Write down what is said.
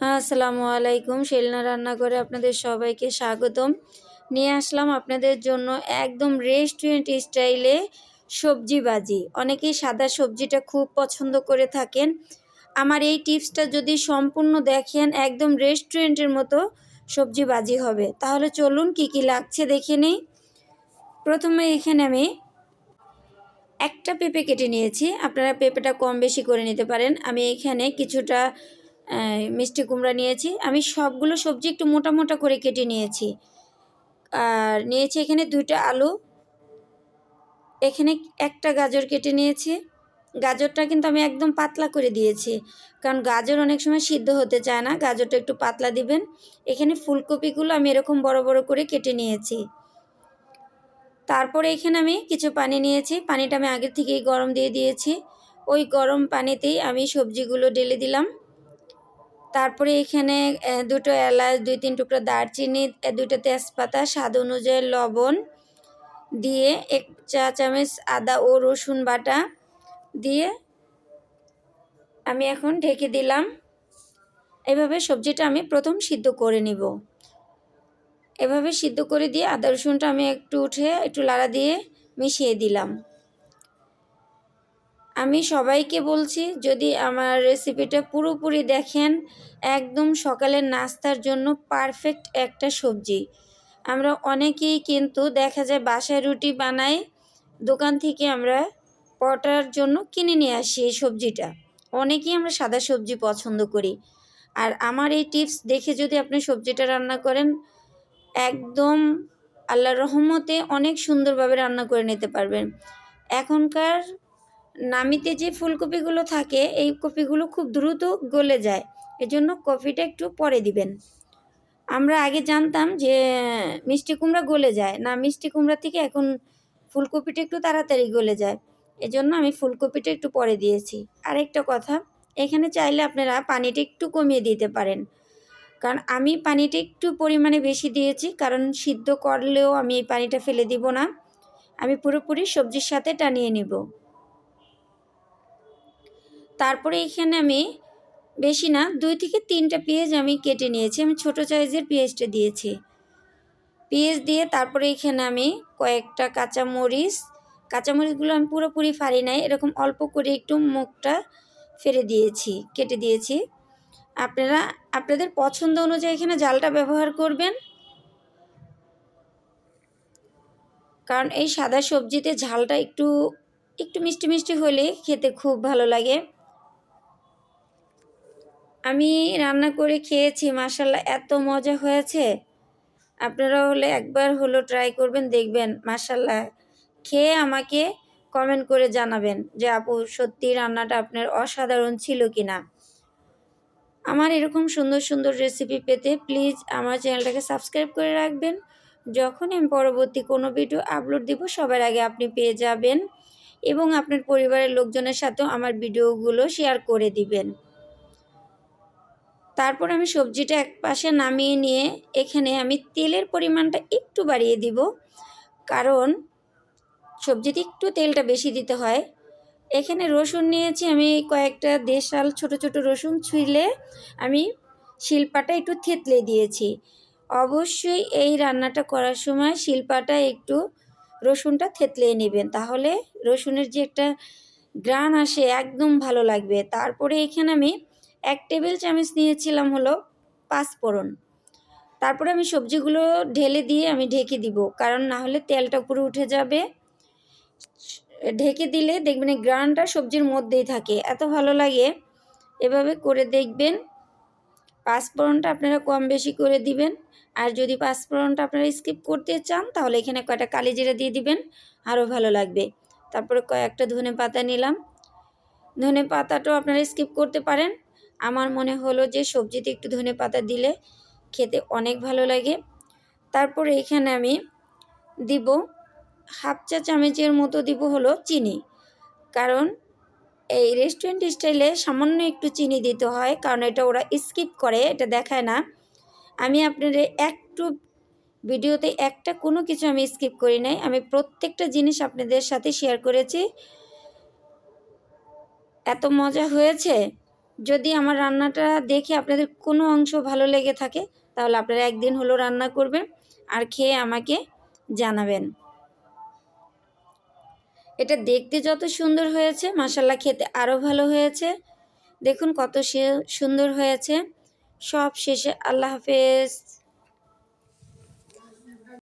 আসসালামু আলাইকুম, শেলনা রান্না করে আপনাদের সবাইকে স্বাগতম। নিয়ে আসলাম আপনাদের জন্য একদম রেস্টুরেন্ট স্টাইলে সবজি বাজি। অনেকেই সাদা সবজিটা খুব পছন্দ করে থাকেন। আমার এই টিপসটা যদি সম্পূর্ণ দেখেন, একদম রেস্টুরেন্টের মতো সবজি বাজি হবে। তাহলে চলুন কি কি লাগছে দেখে নেই। প্রথমে এখানে আমি একটা পেঁপে কেটে নিয়েছি। আপনারা পেঁপেটা কম বেশি করে নিতে পারেন। আমি এখানে কিছুটা মিষ্টি কুমড়া নিয়েছি। আমি সবগুলো সবজি একটু মোটা মোটা করে কেটে নিয়েছি। আর নিয়েছি এখানে দুইটা আলু। এখানে একটা গাজর কেটে নিয়েছি। গাজরটা কিন্তু আমি একদম পাতলা করে দিয়েছি। কারণ গাজর অনেক সময় সিদ্ধ হতে চায় না। গাজরটা একটু পাতলা দিবেন। এখানে ফুলকপিগুলো আমি এরকম বড় বড় করে কেটে নিয়েছি। তারপরে এখানে আমি কিছু পানি নিয়েছি। পানিটা আমি আগের থেকেই গরম দিয়ে দিয়েছি। ওই গরম পানিতেই আমি সবজিগুলো ঢেলে দিলাম। তারপরে এখানে দুটো এলাচ, দুই, তিন টুকরো দারচিনি দুটো তেজপাতা, স্বাদ অনুযায়ী লবণ দিয়ে এক চা চামচ আদা ও রসুন বাটা দিয়ে আমি এখন ঢেকে দিলাম। এভাবে সবজিটা আমি প্রথম সিদ্ধ করে নিব। এভাবে সিদ্ধ করে দিয়ে আদা রসুনটা আমি একটু উঠে একটু লাড়া দিয়ে মিশিয়ে দিলাম। আমি সবাইকে বলছি, যদি আমার রেসিপিটা পুরোপুরি দেখেন, একদম সকালের নাস্তার জন্য পারফেক্ট একটা সবজি। আমরা অনেকেই কিন্তু দেখা যায় বাসায় রুটি বানাই, দোকান থেকে আমরা পটার জন্য কিনে নিয়ে আসি এই সবজিটা। অনেকেই আমরা সাদা সবজি পছন্দ করি। আর আমার এই টিপস দেখে যদি আপনি সবজিটা রান্না করেন, একদম আল্লাহর রহমতে অনেক সুন্দরভাবে রান্না করে নিতে পারবেন। এখনকার নামিতে যে ফুলকপিগুলো থাকে, এই কপিগুলো খুব দ্রুত গলে যায়। এজন্য কপিটা একটু পরে দিবেন। আমরা আগে জানতাম যে, মিষ্টি কুমড়া গলে যায়। না, মিষ্টি কুমড়া থেকে এখন ফুলকপিটা একটু তাড়াতাড়ি গলে যায়। এজন্য আমি ফুলকপিটা একটু পরে দিয়েছি। আরেকটা কথা, এখানে চাইলে আপনারা পানিটা একটু কমিয়ে দিতে পারেন। কারণ আমি পানিটা একটু পরিমাণে বেশি দিয়েছি, কারণ সিদ্ধ করলেও আমি এই পানিটা ফেলে দিব না। আমি পুরোপুরি সবজির সাথে টানিয়ে নিব। তারপরে এখানে আমি বেশি না, দুই থেকে তিনটা পেঁয়াজ আমি কেটে নিয়েছি। আমি ছোটো সাইজের পেঁয়াজটা দিয়েছি। পেঁয়াজ দিয়ে তারপরে এখানে আমি কয়েকটা কাঁচামরিচ, কাঁচামরিচগুলো আমি পুরোপুরি ফাড়ি নাই, এরকম অল্প করে একটু মুখটা ফেলে দিয়েছি, কেটে দিয়েছি। আপনারা, আপনাদের পছন্দ অনুযায়ী এখানে জালটা ব্যবহার করবেন। কারণ এই সাদা সবজিতে ঝালটা একটু একটু মিষ্টি মিষ্টি হলে খেতে খুব ভালো লাগে। আমি রান্না করে খেয়েছি মাসাল্লাহ এত মজা হয়েছে। আপনারা হলে একবার হলো ট্রাই করবেন, দেখবেন মাসাল্লাহ খেয়ে আমাকে কমেন্ট করে জানাবেন যে, আপু, সত্যি রান্নাটা আপনার অসাধারণ ছিল কি না আমার এরকম সুন্দর সুন্দর রেসিপি পেতে প্লিজ আমার চ্যানেলটাকে সাবস্ক্রাইব করে রাখবেন। যখন আমি পরবর্তী কোনো ভিডিও আপলোড দিব, সবার আগে আপনি পেয়ে যাবেন এবং আপনার পরিবারের লোকজনের সাথেও আমার ভিডিওগুলো শেয়ার করে দিবেন। তারপর আমি সবজিটা এক পাশে নামিয়ে নিয়ে এখানে আমি তেলের পরিমাণটা একটু বাড়িয়ে দিব। কারণ সবজিতে একটু তেলটা বেশি দিতে হয়। এখানে রসুন নিয়েছি আমি কয়েকটা দেশাল, ছোট ছোট রসুন ছুঁলে আমি শিল্পাটা একটু থেতলে দিয়েছি। অবশ্যই এই রান্নাটা করার সময় শিল্পাটা একটু রসুনটা থেতলে নেবেন। তাহলে রসুনের যে একটা গ্রান আসে, একদম ভালো লাগবে। তারপরে এখানে আমি এক টেবিল চামচ নিয়েছিলাম হলো পাঁচফোড়ন তারপরে আমি সবজিগুলো ঢেলে দিয়ে আমি ঢেকে দিব, কারণ না হলে তেলটা উপরে উঠে যাবে। ঢেকে দিলে দেখবেন এই গ্রানটা সবজির মধ্যেই থাকে, এত ভালো লাগে। এভাবে করে দেখবেন পাঁচফোড়নটা আপনারা কম বেশি করে দিবেন। আর যদি পাঁচফোড়নটা আপনারা স্কিপ করতে চান, তাহলে এখানে কয়টা কালি জিরা দিয়ে দিবেন, আরও ভালো লাগবে। তারপরে কয়েকটা ধনে পাতা নিলাম। ধনে পাতাটাও আপনারা স্কিপ করতে পারেন আমার মনে হলো যে সবজিতে একটু ধনে পাতা দিলে খেতে অনেক ভালো লাগে। তারপর এখানে আমি দিব হাফ চা চামচের মতো দিব হলো চিনি। কারণ এই রেস্টুরেন্ট স্টাইলে সামান্য একটু চিনি দিতে হয়, কারণ এটা ওরা স্কিপ করে, এটা দেখায় না। আমি আপনাদের একটু ভিডিওতে একটা কোনো কিছু আমি স্কিপ করি নাই, আমি প্রত্যেকটা জিনিস আপনাদের সাথে শেয়ার করেছি। এত মজা হয়েছে? যদি আমার রান্নাটা দেখে আপনাদের কোনো অংশ ভালো লেগে থাকে, তাহলে আপনারা একদিন হলো রান্না করবেন আর খেয়ে আমাকে জানাবেন। এটা দেখতে যত সুন্দর হয়েছে মাসাল্লা খেতে আরও ভালো হয়েছে। দেখুন কত সে, সুন্দর হয়েছে। সব শেষে আল্লাহ হাফেজ।